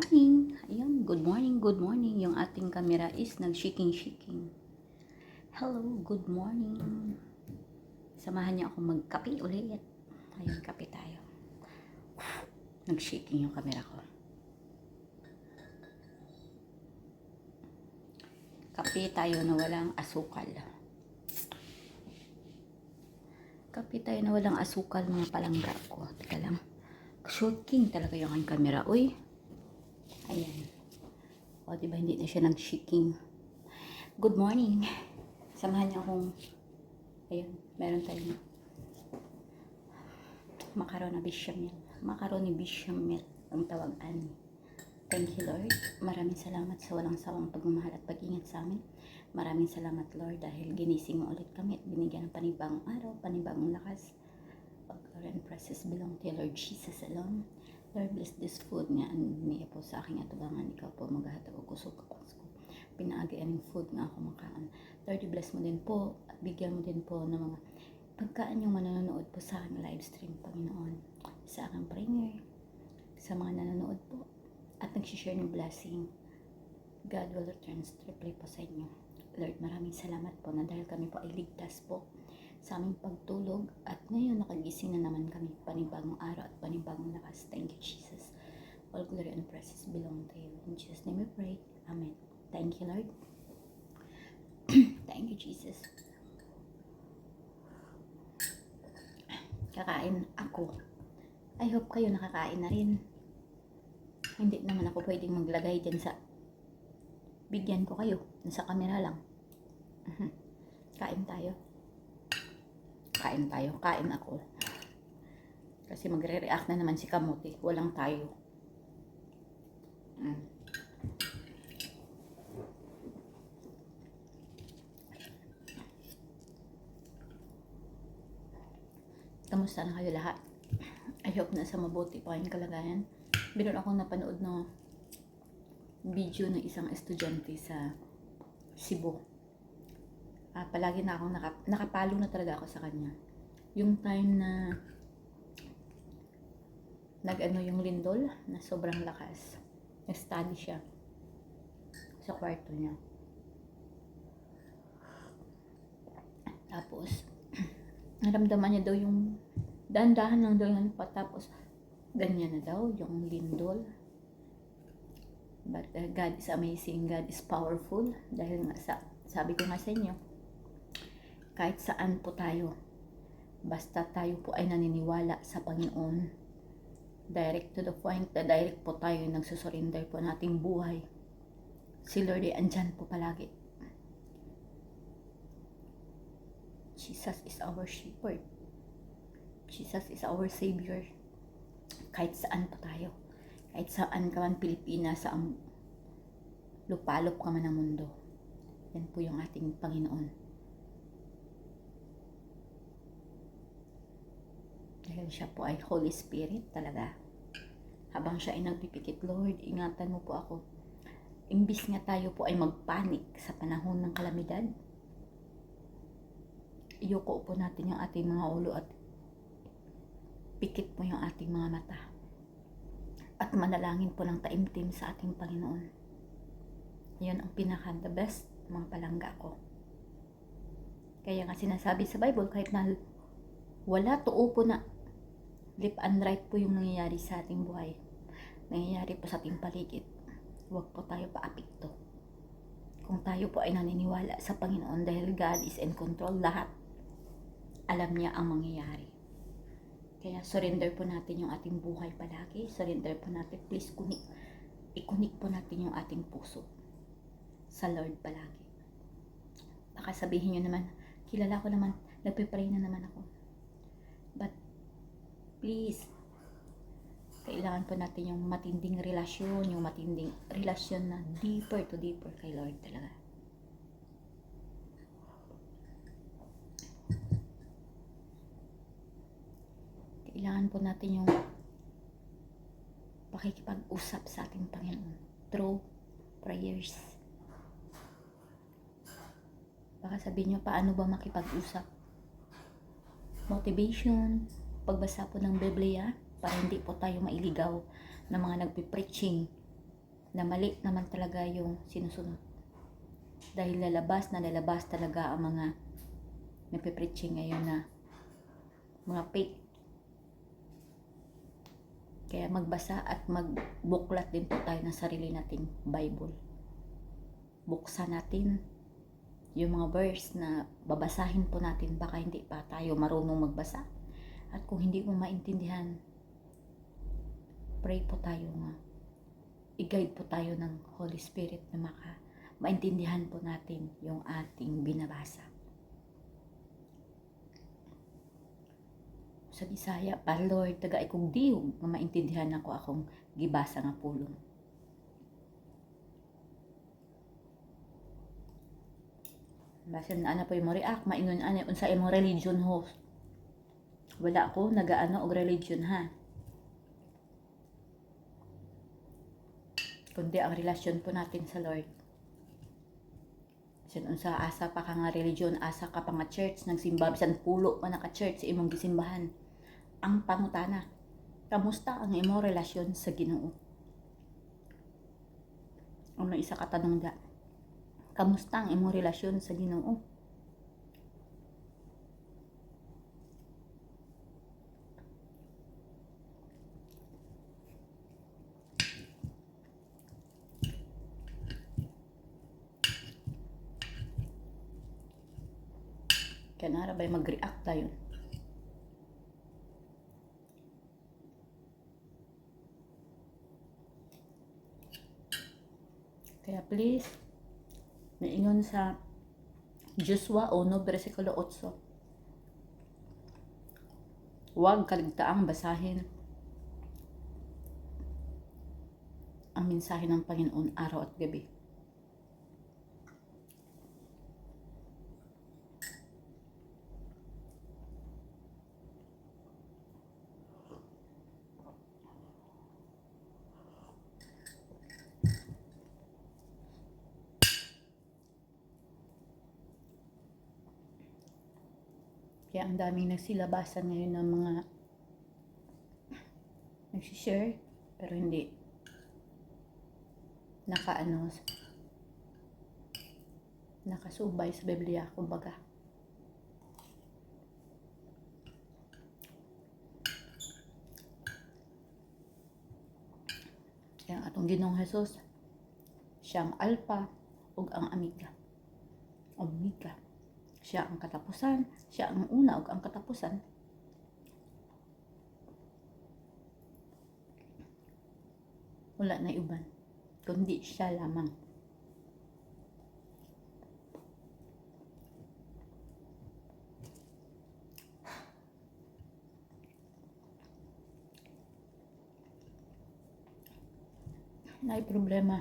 morning. Ayun, good morning, good morning. Yung ating camera is nag-shaking-shaking. Hello, good morning. Samahan niyo ako magkape ulit. Ayun, kape tayo. Nag-shaking yung camera ko. Kape tayo na walang asukal. Kape tayo na walang asukal mga palangga ko. Teka lang. Shaking talaga yung camera. Uy. Ayan. O, diba hindi na siya nag-shaking. Good morning. Samahan niyo akong ayun, meron tayong macaroni bechamel. Macaroni bechamel ang tawagan. Thank you, Lord. Maraming salamat sa walang sawang pagmamahal at pag-ingat sa amin. Maraming salamat, Lord, dahil ginising mo ulit kami at binigyan ng panibagong araw, panibagong lakas. All glory and praises belong to Lord Jesus alone. Lord, bless this food nga niya po sa aking atubangan. Ikaw po maghahatag o kusog kapas ko. Pinaagayan ng food nga ako makaan. Lord, bless mo din po at bigyan mo din po ng mga pagkaan yung manonood po sa aking live stream, Panginoon. Sa aking prayer, sa mga nanonood po at nagsishare ng blessing. God will return triply po sa inyo. Lord, maraming salamat po na dahil kami po ay ligtas po sa aming pagtulog at ngayon nakagising na naman kami panibagong araw at panibagong lakas. Thank you, Jesus. All glory and praises belong to you. In Jesus' name we pray. Amen. Thank you, Lord. Thank you, Jesus. Kakain ako. I hope kayo nakakain na rin. Hindi naman ako pwedeng maglagay dyan sa bigyan ko kayo. Nasa camera lang. Kain tayo. Kain tayo. Kain ako. Kasi magre-react na naman si Kamuti. Walang tayo. Mm. Kamusta na kayo lahat? I hope na sa mabuti pa kayong kalagayan. Meron akong napanood na video ng isang estudyante sa Cebu. Ah, palagi na akong naka, nakapalo na talaga ako sa kanya. Yung time na nag-ano yung lindol na sobrang lakas. Nag-study siya sa kwarto niya. Tapos, naramdaman niya daw yung dahan-dahan lang daw yung patapos ganyan na daw yung lindol. But uh, God is amazing, God is powerful dahil nga sa, sabi ko nga sa inyo, kahit saan po tayo, basta tayo po ay naniniwala sa Panginoon, direct to the point na direct po tayo nagsusurrender po nating buhay. Si Lord ay andyan po palagi. Jesus is our shepherd. Jesus is our Savior. Kahit saan po tayo. Kahit saan ka man Pilipinas, sa lupalop ka man ng mundo. Yan po yung ating Panginoon. Dahil siya po ay Holy Spirit talaga. Habang siya ay nagpipikit, Lord, ingatan mo po ako. Imbis nga tayo po ay magpanik sa panahon ng kalamidad, iyuko po natin yung ating mga ulo at pikit po yung ating mga mata. At manalangin po ng taimtim sa ating Panginoon. Yan ang pinaka the best mga palangga ko. Kaya nga sinasabi sa Bible, kahit na wala tuo po na lip and right po yung nangyayari sa ating buhay. Nangyayari po sa ating paligid. Huwag po tayo paapikto. Kung tayo po ay naniniwala sa Panginoon dahil God is in control lahat, alam niya ang mangyayari. Kaya surrender po natin yung ating buhay palagi. Surrender po natin. Please, kunik, ikunik po natin yung ating puso sa Lord palagi. Baka sabihin nyo naman, kilala ko naman, nagpe-pray na naman ako. But, please, kailangan po natin yung matinding relasyon, yung matinding relasyon na deeper to deeper kay Lord talaga. kailangan po natin yung pakikipag-usap sa ating Panginoon through prayers. Baka sabihin nyo, paano ba makipag-usap? Motivation, pagbasa po ng Biblia, para hindi po tayo mailigaw ng mga nagpipreaching na mali naman talaga yung sinusunod. Dahil lalabas na lalabas talaga ang mga nagpe-preaching ngayon na mga fake. Kaya magbasa at magbuklat din po tayo ng sarili nating Bible. Buksan natin yung mga verse na babasahin po natin baka hindi pa tayo marunong magbasa. At kung hindi mo maintindihan, pray po tayo nga i-guide po tayo ng Holy Spirit na maka maintindihan po natin yung ating binabasa. Sa Bisaya, pa Lord, taga ikong diog nga maintindihan ako akong gibasa nga pulong. Basin ana po yung react, maingon ana unsa imong religion host. Wala ako nagaano og religion ha. kundi ang relasyon po natin sa Lord. Bisan unsa asa pa ka nga religion, asa ka pa nga church, nagsimba, bisan pulo pa naka church sa imong gisimbahan. Ang pangutana, kamusta ang imong relasyon sa Ginoo? Ano isa ka tanong da? Kamusta ang imong relasyon sa Ginoo? Kaya nara ba mag-react tayo? Kaya please, naingon sa Joshua 1, versikulo 8. Huwag kaligtaang basahin ang mensahe ng Panginoon araw at gabi. Kaya ang daming nagsilabasan ngayon ng mga nagsishare pero hindi nakaano nakasubay sa Biblia kumbaga. Kaya ang atong ginong Jesus siyang alpha ug ang amiga. Omega. Siya ang katapusan, siya ang una ug ang katapusan. Wala na iban, kundi siya lamang. Nay problema.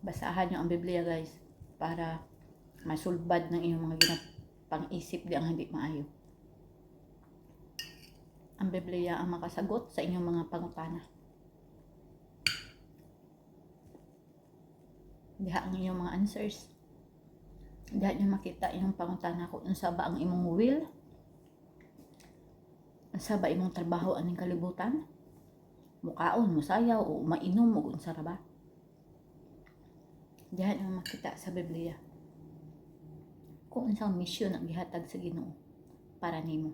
Basahan niyo ang Biblia guys para masulbad ng inyong mga ginap pang-isip di ang hindi maayo. Ang Biblia ang makasagot sa inyong mga pangutana. Diha ang inyong mga answers. Diha niyo makita inyong pangutana kung unsa ba ang imong will. Unsa ba imong trabaho aning kalibutan? Mukaon, musayaw, o mainom, o unsa ra ba? Diha niyo makita sa Biblia kung unsang misyon ang gihatag sa Ginoo para nimo.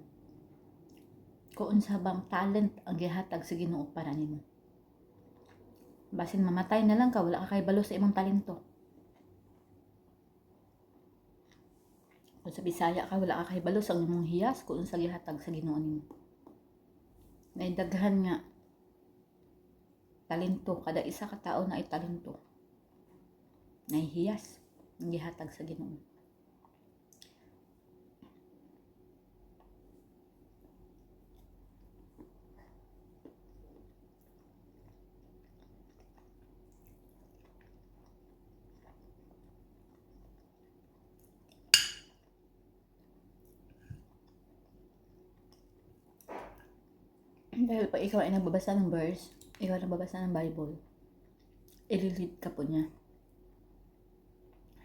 Kung unsa bang talent ang gihatag sa Ginoo para nimo. Basin mamatay na lang ka, wala ka kay balo sa imong talento. Kung sa Bisaya ka, wala ka kay balo sa imong hiyas kung unsa gihatag sa Ginoo nimo. Naidaghan nga talento kada isa ka tawo na ay talento. Nahihiyas ang gihatag sa Ginoo. Dahil pag ikaw ay nagbabasa ng verse, ikaw ay nagbabasa ng Bible, ililid ka po niya.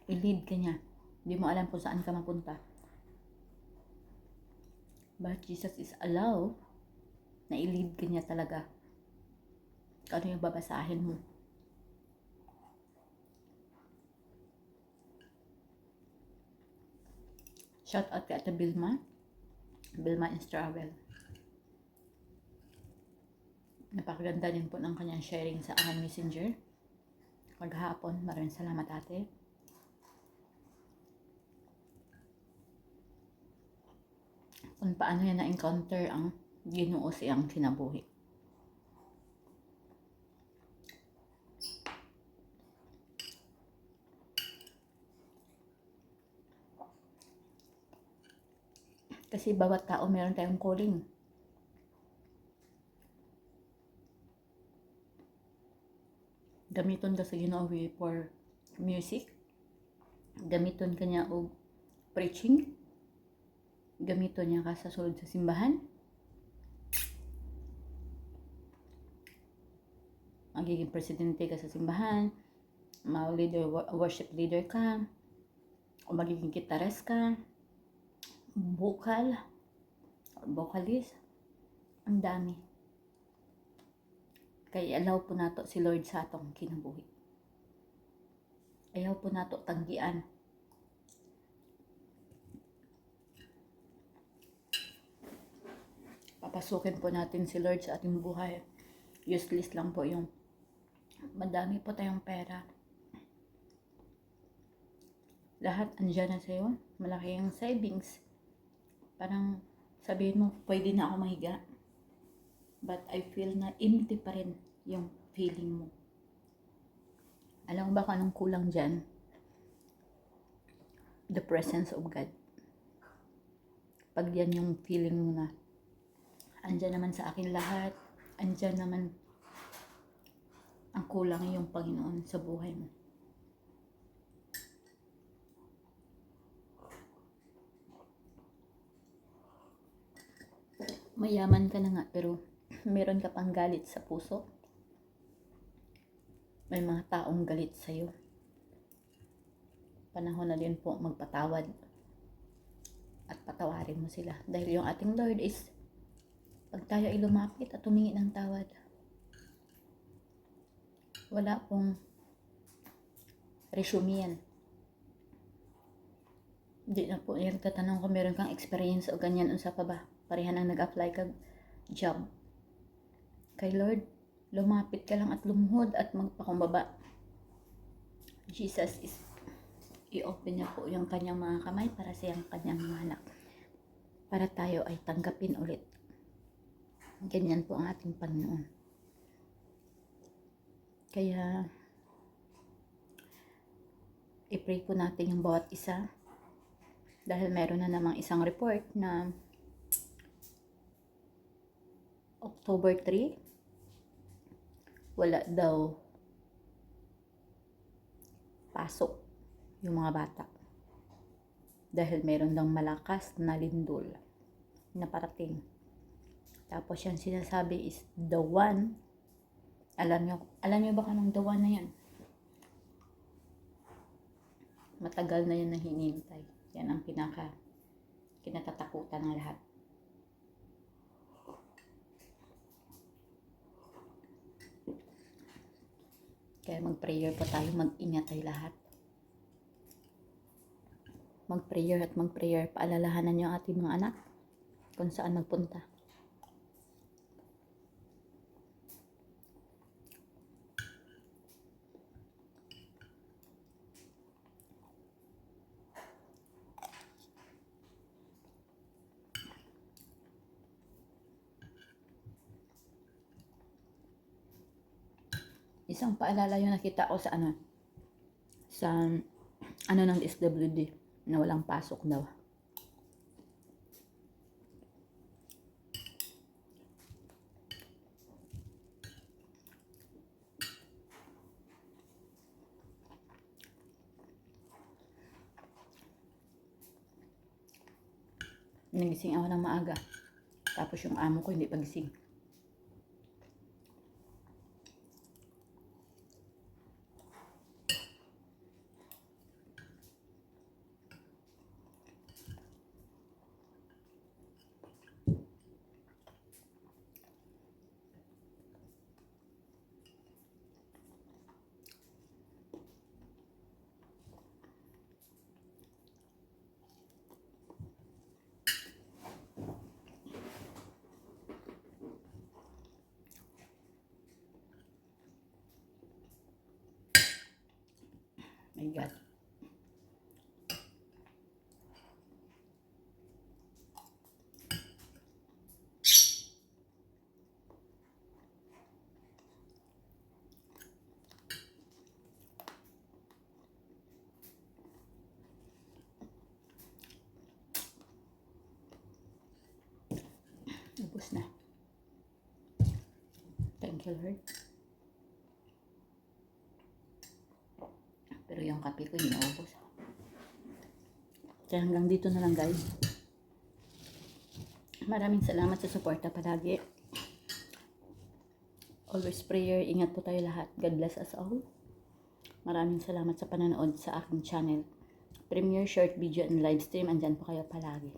Ilid ka niya. Hindi mo alam kung saan ka mapunta. But Jesus is allow na ilid ka niya talaga. Kano yung babasahin mo. Shout out kay Ate Bilma. Bilma in struggle. Napakaganda din po ng kanyang sharing sa aking messenger. Maghapon, maraming salamat ate. Kung paano yan na-encounter ang ginoo siyang kinabuhi. Kasi bawat tao meron tayong calling. Gamiton ka sa Ginoo for music. Gamiton ka niya og preaching. Gamiton niya ka sa sulod sa simbahan. Magiging presidente ka sa simbahan. Mga leader, worship leader ka. O magiging gitarist ka vocal vocalist ang dami kay allow po nato si Lord sa atong kinabuhi. Ayaw po nato tanggian. Papasukin po natin si Lord sa ating buhay. Useless lang po yung madami po tayong pera. Lahat andyan na sa'yo. Malaki yung savings. Parang sabihin mo, pwede na ako mahiga. But I feel na empty pa rin yung feeling mo. Alam mo ba kung anong kulang dyan? The presence of God. Pag yan yung feeling mo na, andyan naman sa akin lahat, andyan naman ang kulang yung Panginoon sa buhay mo. mayaman ka na nga pero meron ka pang galit sa puso. May mga taong galit sa iyo. Panahon na din po magpatawad at patawarin mo sila. Dahil yung ating Lord is pag tayo ay lumapit at humingi ng tawad, wala pong resume yan. Hindi na po yung tatanong kung meron kang experience o ganyan unsa pa ba pareha nang nag-apply kag job. Kay Lord, lumapit ka lang at lumuhod at magpakumbaba. Jesus is i-open niya po yung kanyang mga kamay para sa yung kanyang mga anak. Para tayo ay tanggapin ulit. Ganyan po ang ating Panginoon. Kaya, i-pray po natin yung bawat isa dahil meron na namang isang report na October 3, wala daw pasok yung mga bata. Dahil meron daw malakas na lindol na parating. Tapos yan sinasabi is the one. Alam nyo, alam nyo ba kanong the one na yan? Matagal na yun na hinintay. Yan ang pinaka kinatatakutan ng lahat. Kaya mag-prayer po tayo, mag-ingat tayo lahat. Mag-prayer at mag-prayer, paalalahanan niyo ang ating mga anak kung saan magpunta. Isang paalala yung nakita ko sa ano sa ano ng SWD na walang pasok daw. Nagising ako ng maaga. Tapos yung amo ko hindi pagising. My God. Ubus na. Thank you, Lord. Pero yung kape ko, naubos. Kaya hanggang dito na lang, guys. Maraming salamat sa suporta palagi. Always prayer. Ingat po tayo lahat. God bless us all. Maraming salamat sa panonood sa aking channel. Premiere short video and live stream. Andyan po kayo palagi.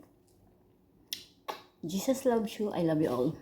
Jesus loves you. I love you all.